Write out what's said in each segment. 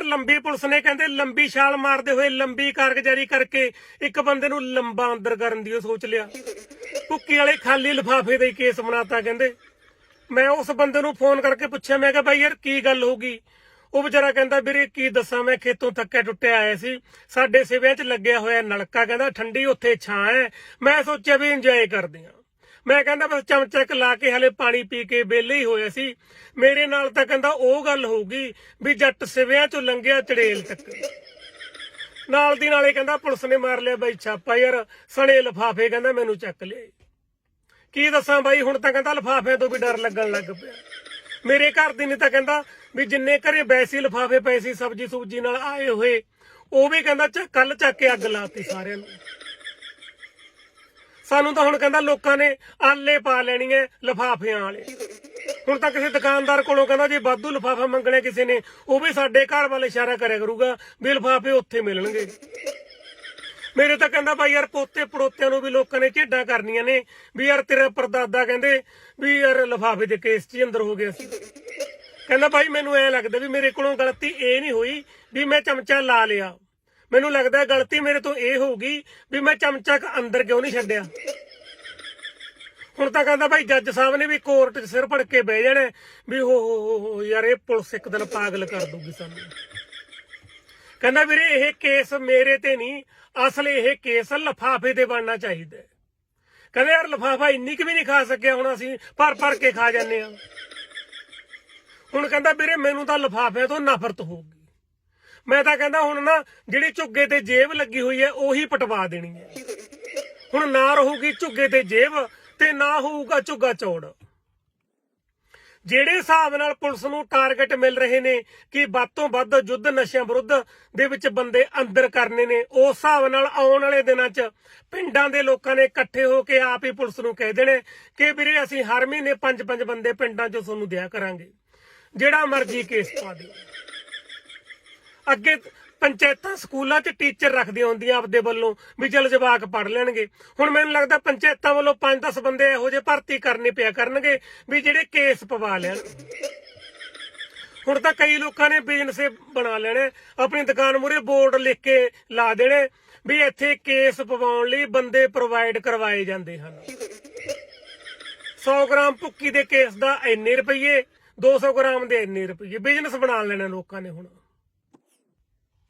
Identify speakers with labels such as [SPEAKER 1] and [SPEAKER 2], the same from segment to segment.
[SPEAKER 1] ਯਾਰ ਲੰਬੀ ਪੁਲਿਸ ਨੇ ਕਹਿੰਦੇ ਲੰਬੀ ਛਾਲ ਮਾਰਦੇ ਹੋਏ ਲੰਬੀ ਕਾਰਗੁਜ਼ਾਰੀ ਕਰਕੇ ਇੱਕ ਬੰਦੇ ਨੂੰ ਲੰਬਾ ਅੰਦਰ ਕਰਨ ਦੀ ਉਹ ਸੋਚ ਲਿਆ। ਭੁੱਕੀ ਵਾਲੇ ਖਾਲੀ ਲਿਫਾਫੇ ਦਾ ਹੀ ਕੇਸ ਬਣਾਤਾ ਕਹਿੰਦੇ। ਮੈਂ ਉਸ ਬੰਦੇ ਨੂੰ ਫੋਨ ਕਰਕੇ ਪੁੱਛਿਆ, ਮੈਂ ਕਿਹਾ, ਬਾਈ ਯਾਰ, ਕੀ ਗੱਲ ਹੋ ਗਈ? ਉਹ ਵਿਚਾਰਾ ਕਹਿੰਦਾ, ਵੀਰੇ, ਕੀ ਦੱਸਾਂ, ਮੈਂ ਖੇਤੋਂ ਥੱਕੇ ਟੁੱਟਿਆ ਆਇਆ ਸੀ। ਸਾਡੇ ਸਿਵਿਆਂ 'ਚ ਲੱਗਿਆ ਹੋਇਆ ਨਲਕਾ ਕਹਿੰਦਾ, ਠੰਡੀ ਉੱਥੇ ਛਾਂ ਹੈ। ਮੈਂ ਸੋਚਿਆ ਵੀ ਇੰਜੋਏ ਕਰਦੇ ਹਾਂ ਮੈਂ ਕਹਿੰਦਾ ਬਸ ਚਮਚਾ ਇੱਕ ਲਾ ਕੇ ਹਲੇ ਪਾਣੀ ਪੀ ਕੇ ਵਿਹਲੇ ਹੀ ਹੋਏ ਸੀ। ਮੇਰੇ ਨਾਲ ਤਾਂ ਕਹਿੰਦਾ ਉਹ ਗੱਲ ਹੋਊਗੀ ਵੀ ਜੱਟ ਸਿਵਿਆਂ 'ਚੋਂ ਲੰਘਿਆ ਚੜੇਲ ਤੱਕ। ਨਾਲ ਦੀ ਨਾਲੇ ਕਹਿੰਦਾ ਪੁਲਿਸ ਨੇ ਮਾਰ ਲਿਆ ਬਾਈ ਛਾਪਾ ਯਾਰ, ਸਣੇ ਲਫਾਫੇ ਕਹਿੰਦਾ ਮੈਨੂੰ ਚੱਕ ਲਿਆ ਕੀ ਦੱਸਾਂ ਬਾਈ, ਹੁਣ ਤਾਂ ਕਹਿੰਦਾ ਲਫਾਫਿਆਂ ਤੋਂ ਵੀ ਡਰ ਲੱਗਣ ਲੱਗ ਪਿਆ। ਮੇਰੇ ਘਰ ਦੇ ਨੇ ਤਾਂ ਕਹਿੰਦਾ ਵੀ ਜਿੰਨੇ ਘਰੇ ਬੈਸੀ ਲਫਾਫੇ ਪਏ ਸੀ ਸਬਜੀ ਸੁਬਜੀ ਨਾਲ ਆਏ ਹੋਏ, ਉਹ ਵੀ ਕਹਿੰਦਾ ਕੱਲ ਚੱਕ ਕੇ ਅੱਗ ਲਾਤੀ ਸਾਰਿਆਂ ਨੂੰ। ਸਾਨੂੰ ਤਾਂ ਹੁਣ ਕਹਿੰਦਾ ਲੋਕਾਂ ਨੇ ਆਲੇ ਪਾ ਲੈਣੀ ਐ ਲਫਾਫਿਆਂ ਵਾਲੇ। ਹੁਣ ਤਾਂ ਕਿਸੇ ਦੁਕਾਨਦਾਰ ਕੋਲੋਂ ਕਹਿੰਦਾ ਜੇ ਵਾਧੂ ਲਫਾਫਾ ਮੰਗਣਾ ਕਿਸੇ ਨੇ, ਉਹ ਵੀ ਸਾਡੇ ਘਰ ਵੱਲ ਇਸ਼ਾਰਾ ਕਰਿਆ ਕਰੂਗਾ ਵੀ ਲਫਾਫੇ ਉੱਥੇ ਮਿਲਣਗੇ। ਮੇਰੇ ਤਾਂ ਕਹਿੰਦਾ ਬਾਈ ਯਾਰ ਪੋਤੇ ਪੜੋਤਿਆਂ ਨੂੰ ਵੀ ਲੋਕਾਂ ਨੇ ਝੇਡਾਂ ਕਰਨੀਆਂ ਨੇ ਵੀ ਯਾਰ ਤੇਰਾ ਪਰਦਾਦਾ ਕਹਿੰਦੇ ਵੀ ਯਾਰ ਲਫਾਫੇ ਦੇ ਕੇਸ 'ਚ ਅੰਦਰ ਹੋ ਗਿਆ ਸੀ। ਕਹਿੰਦਾ ਭਾਈ ਮੈਨੂੰ ਐ ਲੱਗਦਾ ਵੀ ਮੇਰੇ ਕੋਲੋਂ ਗਲਤੀ ਇਹ ਨਹੀਂ ਹੋਈ ਵੀ ਮੈਂ ਚਮਚਾ ਲਾ ਲਿਆ। ਮੈਨੂੰ ਲੱਗਦਾ ਗਲਤੀ ਮੇਰੇ ਤੋਂ ਇਹ ਹੋਊਗੀ ਵੀ ਮੈਂ ਚਮਚਾ ਅੰਦਰ ਕਿਉਂ ਨਹੀਂ ਛੱਡਿਆ। ਹੁਣ ਤਾਂ ਕਹਿੰਦਾ ਭਾਈ ਜੱਜ ਸਾਹਿਬ ਨੇ ਵੀ ਕੋਰਟ 'ਚ ਸਿਰ ਫੜ ਕੇ ਬਹਿ ਜਾਣਾ ਵੀ ਹੋ ਹੋ ਹੋ ਯਾਰ ਇਹ ਪੁਲਿਸ ਇੱਕ ਦਿਨ ਪਾਗਲ ਕਰ ਦੂਗੀ ਸਾਨੂੰ। ਕਹਿੰਦਾ ਵੀਰੇ ਇਹ ਕੇਸ ਮੇਰੇ ਤੇ ਨਹੀਂ, ਅਸਲ ਇਹ ਕੇਸ ਲਫਾਫੇ ਤੇ ਬਣਨਾ ਚਾਹੀਦਾ ਹੈ। ਕਹਿੰਦਾ ਯਾਰ ਲਫਾਫਾ ਇੰਨੀ ਕੁ ਵੀ ਨਹੀਂ ਖਾ ਸਕਿਆ ਹੁਣ ਅਸੀਂ, ਭਰ ਭਰ ਕੇ ਖਾ ਜਾਂਦੇ ਆ ਹੁਣ ਕਹਿੰਦਾ ਵੀਰੇ ਮੈਨੂੰ ਤਾਂ ਲਫਾਫਿਆਂ ਤੋਂ ਨਫ਼ਰਤ ਹੋਊਗੀ। ਮੈਂ ਤਾਂ ਕਹਿੰਦਾ ਹੁਣ ਨਾ ਜਿਹੜੀ ਝੁੱਗੇ ਤੇ ਜੇਬ ਲੱਗੀ ਹੋਈ ਹੈ, ਉਹੀ ਪਟਵਾ ਦੇਣੀ ਹੈ। ਹੁਣ ਨਾ ਰਹੂਗੀ ਝੁੱਗੇ ਤੇ ਜੇਬ ਤੇ ਨਾ ਹੋਊਗਾ ਝੁੱਗਾ ਚੌੜ। ਜਿਹੜੇ ਹਿਸਾਬ ਨਾਲ ਪੁਲਿਸ ਨੂੰ ਟਾਰਗੇਟ ਮਿਲ ਰਹੇ ਨੇ ਕਿ ਵੱਧ ਤੋਂ ਵੱਧ ਯੁੱਧ ਨਸ਼ਿਆਂ ਵਿਰੁੱਧ ਦੇ ਵਿੱਚ ਬੰਦੇ ਅੰਦਰ ਕਰਨੇ ਨੇ, ਉਸ ਹਿਸਾਬ ਨਾਲ ਆਉਣ ਵਾਲੇ ਦਿਨਾਂ 'ਚ ਪਿੰਡਾਂ ਦੇ ਲੋਕਾਂ ਨੇ ਇਕੱਠੇ ਹੋ ਕੇ ਆਪ ਹੀ ਪੁਲਿਸ ਨੂੰ ਕਹਿ ਦੇਣੇ ਕਿ ਵੀਰੇ ਅਸੀਂ ਹਰ ਮਹੀਨੇ ਪੰਜ ਪੰਜ ਬੰਦੇ ਪਿੰਡਾਂ ਚ ਤੁਹਾਨੂੰ ਦਿਆ ਕਰਾਂਗੇ। ਜਿਹੜਾ ਮਰਜ਼ੀ ਕੇਸ ਪਾ ਦਿਓ। ਅੱਗੇ ਪੰਚਾਇਤਾਂ ਸਕੂਲਾਂ 'ਚ ਟੀਚਰ ਰੱਖਦੀਆਂ ਹੁੰਦੀਆਂ ਆਪਦੇ ਵੱਲੋਂ ਵੀ ਚਲ ਜਵਾਕ ਪੜ ਲੈਣਗੇ। ਹੁਣ ਮੈਨੂੰ ਲੱਗਦਾ ਪੰਚਾਇਤਾਂ ਵੱਲੋਂ 5-10 ਬੰਦੇ ਇਹੋ ਜਿਹੇ ਭਰਤੀ ਕਰਨੇ ਪਿਆ ਕਰਨਗੇ ਵੀ ਜਿਹੜੇ ਕੇਸ ਪਵਾ ਲੈਣ। ਹੁਣ ਤਾਂ ਕਈ ਲੋਕਾਂ ਨੇ ਬਿਜ਼ਨਸ ਬਣਾ ਲੈਣੇ, ਆਪਣੀ ਦੁਕਾਨ ਮੂਰੇ ਬੋਰਡ ਲਿਖ ਕੇ ਲਾ ਦੇਣੇ ਵੀ ਇੱਥੇ ਕੇਸ ਪਵਾਉਣ ਲਈ ਬੰਦੇ ਪ੍ਰੋਵਾਈਡ ਕਰਵਾਏ ਜਾਂਦੇ ਹਨ। 100 ਗ੍ਰਾਮ ਭੁੱਕੀ ਦੇ ਕੇਸ ਦਾ ਇੰਨੇ ਰੁਪਏ 200 ਗ੍ਰਾਮ ਦੇ ਇੰਨੇ ਰੁਪਏ ਬਿਜ਼ਨਸ ਬਣਾ ਲੈਣੇ ਲੋਕਾਂ ਨੇ ਹੁਣ।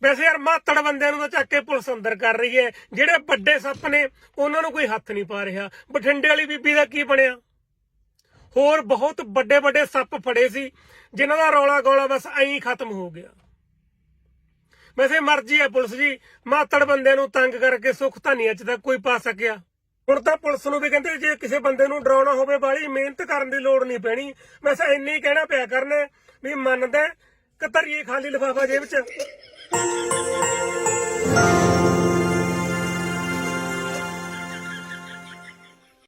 [SPEAKER 1] ਵੈਸੇ ਯਾਰ ਮਾਤੜ ਬੰਦਿਆਂ ਨੂੰ ਤਾਂ ਚੱਕ ਕੇ ਪੁਲਿਸ ਅੰਦਰ ਕਰ ਰਹੀ ਹੈ। ਜਿਹੜੇ ਵੱਡੇ ਸੱਪ ਨੇ, ਉਹਨਾਂ ਨੂੰ ਕੋਈ ਹੱਥ ਨਹੀਂ ਪਾ ਰਿਹਾ। ਬਠਿੰਡੇ ਵਾਲੀ ਬੀਬੀ ਦਾ ਕੀ ਬਣਿਆ? ਹੋਰ ਬਹੁਤ ਵੱਡੇ ਵੱਡੇ ਸੱਪ ਫੜੇ ਸੀ, ਜਿਨ੍ਹਾਂ ਦਾ ਰੌਲਾ ਗੋਲਾ ਬਸ ਐਂ ਖਤਮ ਹੋ ਗਿਆ। ਵੈਸੇ ਮਰਜ਼ੀ ਹੈ ਪੁਲਿਸ ਜੀ, ਮਾਤੜ ਬੰਦਿਆਂ ਨੂੰ ਤੰਗ ਕਰਕੇ ਸੁੱਖ ਤਾਂ ਨਹੀਂ ਅੱਜ ਤੱਕ ਕੋਈ ਪਾ ਸਕਿਆ। ਹੁਣ ਤਾਂ ਪੁਲਿਸ ਨੂੰ ਵੀ ਕਹਿੰਦੇ, ਜੇ ਕਿਸੇ ਬੰਦੇ ਨੂੰ ਡਰਾਉਣਾ ਹੋਵੇ ਬਾਲੀ, ਮਿਹਨਤ ਕਰਨ ਦੀ ਲੋੜ ਨਹੀਂ ਪੈਣੀ। ਵੈਸੇ ਇੰਨੀ ਕਹਿਣਾ ਪਿਆ ਕਰਨਾ ਵੀ ਮੰਨਦਾ ਕਤਰੀਏ ਖਾਲੀ ਲਿਫਾਫਾ ਜੇਬ 'ਚ। Thank you.